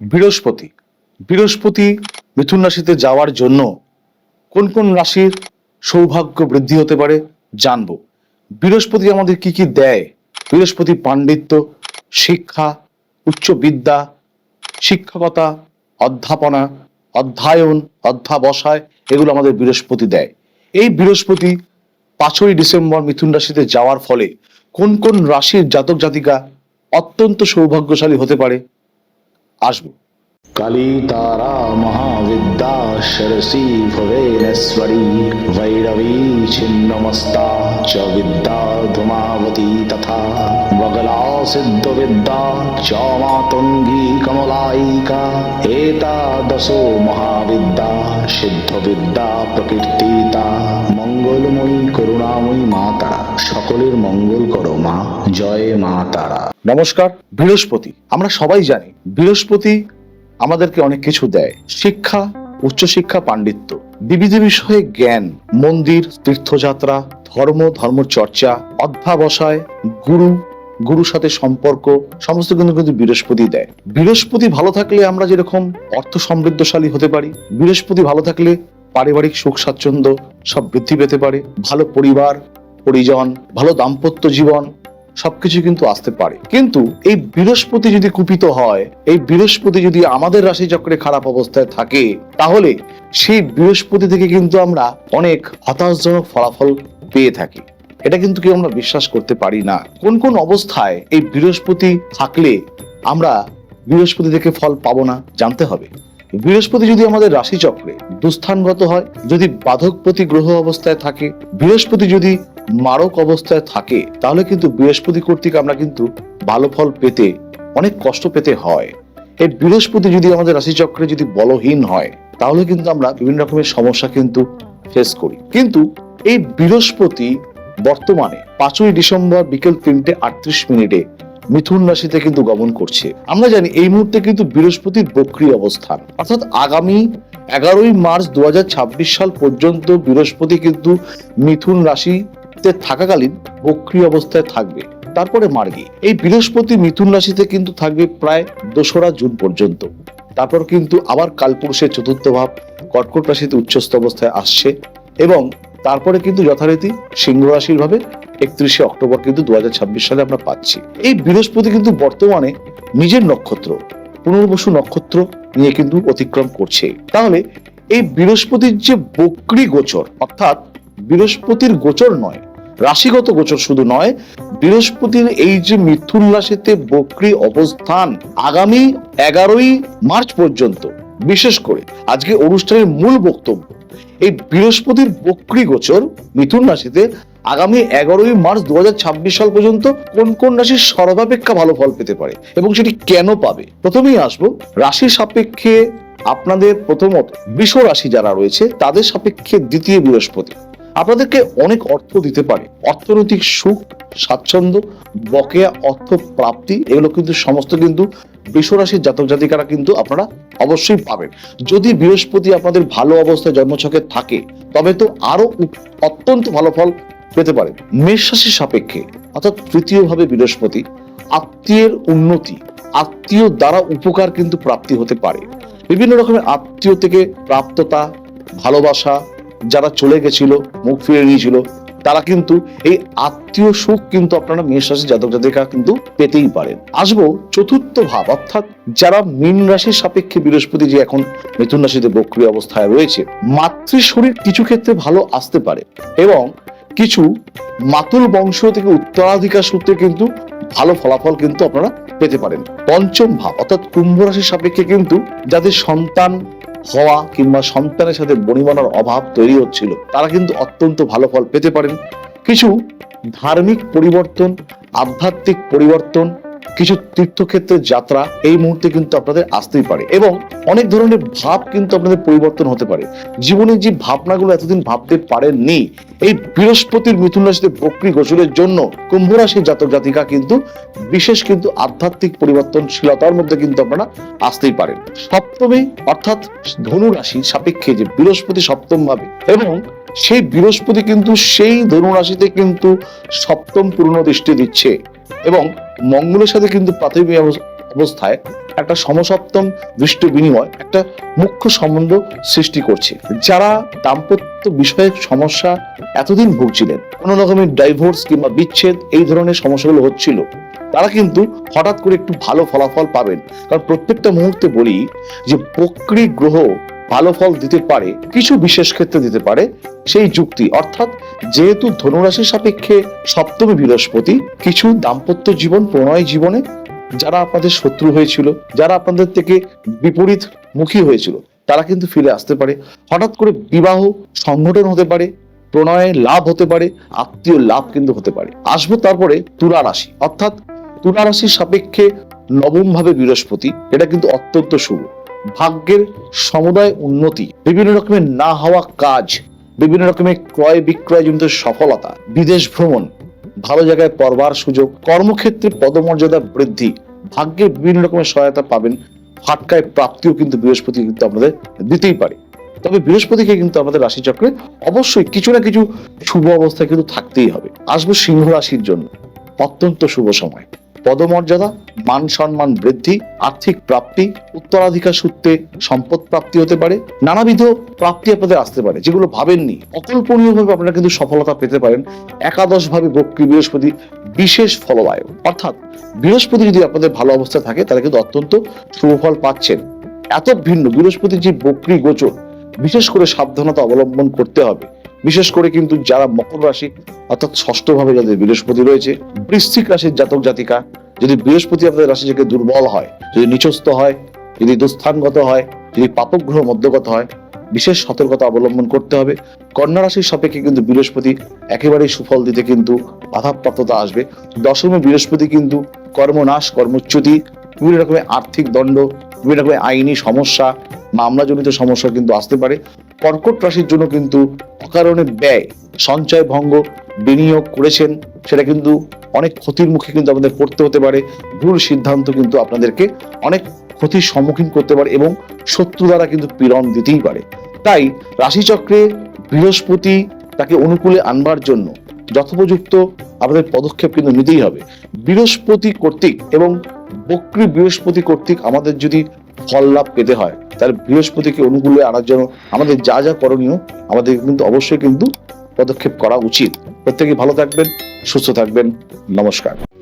বৃহস্পতি। বৃহস্পতি মিথুন রাশিতে যাওয়ার জন্য কোন কোন রাশির সৌভাগ্য বৃদ্ধি হতে পারে জানব। বৃহস্পতি আমাদের কি কি দেয়? বৃহস্পতি পাণ্ডিত্য, শিক্ষা, উচ্চ বিদ্যা, শিক্ষকতা, অধ্যাপনা, অধ্যায়ন, অধ্যাবসায় এগুলো আমাদের বৃহস্পতি দেয়। এই বৃহস্পতি পাঁচই ডিসেম্বর মিথুন রাশিতে যাওয়ার ফলে কোন কোন রাশির জাতক জাতিকা অত্যন্ত সৌভাগ্যশালী হতে পারে? আসবো কালী তারা মহাবিদ্যা সরসী ভুবনেশ্বরী ভৈরবী ছিন্নমস্তা চ বিদ্যা ধুমাবতী তথা বগলা সিদ্ধ বিদ্যা চ মাতঙ্গী কমলায়িকা এতাদশো মহাবিদ্যা সিদ্ধ বিদ্যা প্রকীর্তিতা মঙ্গলময়ী করুণাময়ী মা তারা সকলের মঙ্গল করো মা, জয় মা তারা। নমস্কার, বৃহস্পতি। আমরা সবাই জানি, বৃহস্পতি আমাদেরকে অনেক কিছু দেয়। শিক্ষা, উচ্চশিক্ষা, পাণ্ডিত্য। বিবিধ বিষয়ে জ্ঞান, মন্দির, তীর্থযাত্রা, ধর্ম, ধর্মচর্চা, অধ্যাবসায়, গুরু গুরুর সাথে সম্পর্ক, সমস্ত কিন্তু কিন্তু বৃহস্পতি দেয়। বৃহস্পতি ভালো থাকলে আমরা যেরকম অর্থ সমৃদ্ধশালী হতে পারি, বৃহস্পতি ভালো থাকলে পারিবারিক সুখ স্বাচ্ছন্দ্য সব বৃদ্ধি পেতে পারে, ভালো পরিবার, পরিজন, ভালো দাম্পত্য জীবন সবকিছু কিন্তু আসতে পারে। কিন্তু এই বৃহস্পতি যদি কুপিত হয়, এই বৃহস্পতি যদি আমাদের রাশি চক্রে খারাপ অবস্থায় থাকে, তাহলে সেই বৃহস্পতি থেকে কিন্তু আমরা অনেক হতাশজনক ফলাফল পেয়ে থাকি। এটা কিন্তু কেউ আমরা বিশ্বাস করতে পারি না। কোন কোন অবস্থায় এই বৃহস্পতি থাকলে আমরা বৃহস্পতি থেকে ফল পাবো না, জানতে হবে। বৃহস্পতি যদি আমাদের রাশি চক্রে দুস্থানগত হয়, যদি বাধকপতি গ্রহ অবস্থায় থাকে, বৃহস্পতি যদি মারক অবস্থায় থাকে, তাহলে কিন্তু বৃহস্পতি কর্তৃক আমরা কিন্তু ভালো ফল পেতে, অনেক কষ্ট পেতে হয়। এই বৃহস্পতি যদি আমাদের রাশিচক্রে যদি বলহীন হয়, তাহলে কিন্তু আমরা বিভিন্ন রকমের সমস্যা কিন্তু ফেস করি। কিন্তু এই বৃহস্পতি বর্তমানে পাঁচই ডিসেম্বর বিকেল তিনটে আটত্রিশ মিনিটে মিথুন রাশিতে কিন্তু গমন করছে। আমরা জানি এই মুহূর্তে কিন্তু বৃহস্পতির বক্রী অবস্থান। অর্থাৎ আগামী এগারোই মার্চ দু সাল পর্যন্ত বৃহস্পতি কিন্তু মিথুন রাশিতে থাকাকালীন বক্রী অবস্থায় থাকবে। তারপরে মার্গী। এই বৃহস্পতি মিথুন রাশিতে কিন্তু থাকবে প্রায় দোসরা জুন পর্যন্ত। তারপর কিন্তু আবার কালপুরুষের চতুর্থ ভাব কর্কট রাশিতে উচ্চস্থ অবস্থায় আসছে এবং তারপরে কিন্তু যথারীতি সিংহ রাশির ভাবে একত্রিশে অক্টোবর কিন্তু দু সালে আমরা পাচ্ছি। এই বৃহস্পতি কিন্তু বর্তমানে নিজের নক্ষত্র, পুনর্বসু নক্ষত্র নিয়ে কিন্তু অতিক্রম করছে। তাহলে এই বৃহস্পতির যে বক্রি গোচর, অর্থাৎ বৃহস্পতির গোচর নয়, রাশিগত গোচর শুধু নয়, বৃহস্পতির এই যে মিথুন রাশিতে বক্রি অবস্থান আগামী এগারোই মার্চ পর্যন্ত বিশেষ করে আজকে অনুষ্ঠানের মূল বক্তব্য, এই বৃহস্পতির বক্রি গোচর মিথুন রাশিতে আগামী এগারোই মার্চ দু সাল পর্যন্ত কোন কোন রাশির সর্বাপেক্ষা ভালো ফল পেতে পারে এবং সেটি কেন পাবে? প্রথমেই আসব রাশির সাপেক্ষে আপনাদের প্রথমত বৃষ রাশি যারা রয়েছে, তাদের সাপেক্ষে দ্বিতীয় বৃহস্পতি। আপনাদেরকে অনেক অর্থ দিতে পারে। অর্থনৈতিক সুখ, স্বাচ্ছন্দ্য, বকেয়া অর্থ প্রাপ্তি এগুলো কিন্তু সমস্ত কিন্তু বৃষরাশির জাতক জাতিকারা কিন্তু আপনারা অবশ্যই পাবেন। যদি বৃহস্পতি আপনাদের ভালো অবস্থায় জন্মছকে থাকে, তবে তো আরও অত্যন্ত ভালো ফল পেতে পারেন মেষ রাশির সাপেক্ষে, অর্থাৎ তৃতীয়ভাবে বৃহস্পতি, আত্মীয়ের উন্নতি, আত্মীয় দ্বারা উপকার কিন্তু প্রাপ্তি হতে পারে। বিভিন্ন রকমের আত্মীয় থেকে প্রাপ্ততা, ভালোবাসা, যারা চলে গেছিল, মুখ ফিরে নিয়েছিল তারা কিন্তু এই আত্মীয় সুখ কিন্তু আপনারা মেষ রাশি জাতক জাতিকা কিন্তু পেতেই পারেন। আসব চতুর্থ ভাব, অর্থাৎ যারা মীন রাশির সাপেক্ষে বৃহস্পতি যে এখন মিথুন রাশিতে বক্রি অবস্থায় রয়েছে মাতৃ শরীর কিছু ক্ষেত্রে ভালো আসতে পারে এবং কিছু মাতুল বংশ থেকে উত্তরাধিকার সূত্রে কিন্তু ভালো ফলাফল কিন্তু আপনারা পেতে পারেন। পঞ্চম ভাব, অর্থাৎ কুম্ভ রাশির সাপেক্ষে কিন্তু যাদের সন্তান হওয়া কিংবা সন্তানের সাথে বনিবনার অভাব তৈরি হচ্ছিল। তারা কিন্তু অত্যন্ত ভালো ফল পেতে পারেন। কিছু ধার্মিক পরিবর্তন, আধ্যাত্মিক পরিবর্তন কিছু তীর্থক্ষেত্রের যাত্রা, এই মুহূর্তে কিন্তু আপনাদের আসতেই পারে এবং অনেক ধরনের ভাব কিন্তু আপনাদের পরিবর্তন হতে পারে। জীবনে যে ভাবনাগুলো এতদিন ভাবতে পারেননি, এই বৃহস্পতির মিথুন রাশিতে বক্রী গোচরের জন্য কুম্ভ রাশির জাতক জাতিকা কিন্তু বিশেষ কিন্তু আধ্যাত্মিক পরিবর্তনশীলতার মধ্যে কিন্তু আপনারা আসতেই পারেন। সপ্তমে অর্থাৎ ধনু রাশি সাপেক্ষে যে বৃহস্পতি সপ্তম ভাবে এবং সেই বৃহস্পতি কিন্তু সেই ধনু রাশিতে কিন্তু সপ্তম পূর্ণ দৃষ্টি দিচ্ছে এবং মঙ্গলের সাথে কিন্তু প্রাথমিক অবস্থায় একটা সমসপ্তম দৃষ্ট বিনিময়, একটা মুখ্য সম্বন্ধ সৃষ্টি করছে। যারা দাম্পত্য বিষয়ে সমস্যা এতদিন ভুগছিলেন কোনো রকমের ডাইভোর্স কিংবা বিচ্ছেদ এই ধরনের সমস্যাগুলো হচ্ছিল, তারা কিন্তু হঠাৎ করে একটু ভালো ফলাফল পাবেন। কারণ প্রত্যেকটা মুহূর্তে বলি যে বক্রী গ্রহ ভালো ফল দিতে পারে, কিছু বিশেষ ক্ষেত্রে দিতে পারে, সেই যুক্তি। অর্থাৎ যেহেতু ধনুরাশির সাপেক্ষে সপ্তমী বৃহস্পতি, কিছু দাম্পত্য জীবন, প্রণয় জীবনে যারা আপনাদের শত্রু হয়েছিল, যারা আপনাদের থেকে বিপরীত মুখী হয়েছিল, তারা কিন্তু ফিরে আসতে পারে। হঠাৎ করে বিবাহ সংগঠন হতে পারে প্রণয়ে লাভ হতে পারে, আত্মীয় লাভ কিন্তু হতে পারে। আসব তারপরে তুলা রাশি। অর্থাৎ তুলা রাশির সাপেক্ষে নবম ভাবে বৃহস্পতি, এটা কিন্তু অত্যন্ত শুভ। ভাগ্যের সমুদায় উন্নতি, বিভিন্ন রকমের না হওয়া কাজ, বিভিন্ন রকমের ক্রয় বিক্রয় জনিত সফলতা, বিদেশ ভ্রমণ, ভালো জায়গায় পড়বার সুযোগ, কর্মক্ষেত্রে পদমর্যাদা বৃদ্ধি ভাগ্যের বিভিন্ন রকমের সহায়তা পাবেন, ফাটকায় প্রাপ্তিও কিন্তু বৃহস্পতি কিন্তু আপনাদের দিতেই পারে। তবে বৃহস্পতিকে কিন্তু আমাদের রাশিচক্রে অবশ্যই কিছু না কিছু শুভ অবস্থায় কিন্তু থাকতেই হবে। আসব সিংহ রাশির জন্য। অত্যন্ত শুভ সময়। পদমর্যাদা, মান সম্মান বৃদ্ধি, আর্থিক প্রাপ্তি, উত্তরাধিকার সূত্রে সম্পদ প্রাপ্তি হতে পারে, নানাবিধ প্রাপ্তি আপনাদের আসতে পারে, যেগুলো ভাবেননি। অকল্পনীয় ভাবে আপনারা কিন্তু সফলতা পেতে পারেন একাদশ ভাবে বক্রী বৃহস্পতি বিশেষ ফলদায়ক। অর্থাৎ বৃহস্পতি যদি আপনাদের ভালো অবস্থা থাকে, তাহলে কিন্তু অত্যন্ত শুভ ফল পাচ্ছেন। এত ভিন্ন, বৃহস্পতির যে বক্রী গোচর, বিশেষ করে সাবধানতা অবলম্বন করতে হবে। বিশেষ করে কিন্তু যারা মকর রাশি, অর্থাৎ ষষ্ঠ ভাবে যাদের বৃহস্পতি রয়েছে, বৃশ্চিক রাশির জাতক জাতিকা, যদি বৃহস্পতি আপনাদের রাশি থেকে দুর্বল হয়, যদি নিচস্থ হয়, যদি দুস্থানগত হয়, যদি পাপগ্রহ মধ্যগত হয়, বিশেষ সতর্কতা অবলম্বন করতে হবে। কন্যা রাশির সাপেক্ষে কিন্তু বৃহস্পতি একেবারেই সুফল দিতে কিন্তু বাধাপ্রাপ্ততা আসবে। দশমে বৃহস্পতি কিন্তু কর্মনাশ, কর্মচ্যুতি, বিভিন্ন রকমের আর্থিক দণ্ড বিভিন্ন রকমের আইনি সমস্যা, মামলাজনিত সমস্যা কিন্তু আসতে পারে। কর্কট রাশির জন্য কিন্তু অকারণে ব্যয়, সঞ্চয় ভঙ্গ বিনিয়োগ করেছেন, সেটা কিন্তু অনেক ক্ষতির মুখে কিন্তু আমাদের পড়তে হতে পারে। ভুল সিদ্ধান্ত কিন্তু আপনাদেরকে অনেক ক্ষতির সম্মুখীন করতে পারে এবং শত্রু দ্বারা কিন্তু পীড়ন দিতেই পারে। তাই রাশিচক্রে বৃহস্পতি তাকে অনুকূলে আনবার জন্য যথোপযুক্ত আমাদের পদক্ষেপ কিন্তু নিতেই হবে। বৃহস্পতি কর্তৃক এবং বক্রী বৃহস্পতি কর্তৃক আমাদের যদি ফল লাভ পেতে হয়, তাহলে বৃহস্পতিকে অনুকূলে আনার জন্য আমাদের যা যা করণীয় আমাদের কিন্তু অবশ্যই কিন্তু পদক্ষেপ করা উচিত। প্রত্যেকে ভালো থাকবেন, সুস্থ থাকবেন। নমস্কার।